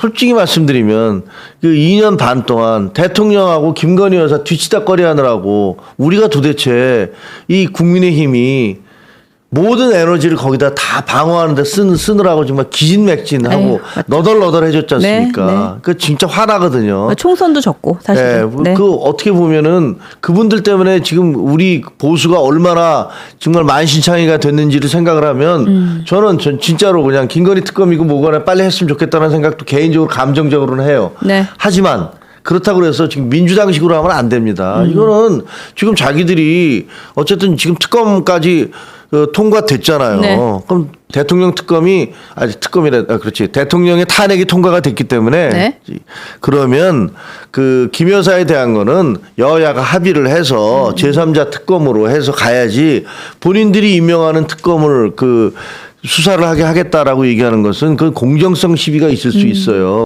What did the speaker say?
솔직히 말씀드리면 그 2년 반 동안 대통령하고 김건희 여사 뒤치다거리 하느라고 우리가 도대체 이 국민의힘이 모든 에너지를 거기다 다 방어하는데 쓰는 쓰느라고 정말 기진맥진하고 에휴, 맞죠. 너덜너덜 해줬지 네, 않습니까? 그 진짜 화나거든요. 총선도 적고 사실. 네, 은 그- 그 어떻게 보면은 그분들 때문에 지금 우리 보수가 얼마나 정말 만신창이가 됐는지를 생각을 하면 음. 저는 전 진짜로 그냥 김건희 특검이고 뭐거나 빨리 했으면 좋겠다는 생각도 개인적으로 감정적으로는 해요. 네. 하지만 그렇다고 해서 지금 민주당식으로 하면 안 됩니다. 음. 이거는 지금 자기들이 어쨌든 지금 특검까지 어, 통과됐잖아요. 네. 그럼 대통령 특검이 아니 특검이래 아, 그렇지 대통령의 탄핵이 통과가 됐기 때문에 네. 그러면 그 김 여사에 대한 거는 여야가 합의를 해서 제3자 특검으로 해서 가야지 본인들이 임명하는 특검을 그 수사를 하게 하겠다라고 얘기하는 것은 그 공정성 시비가 있을 수 있어요.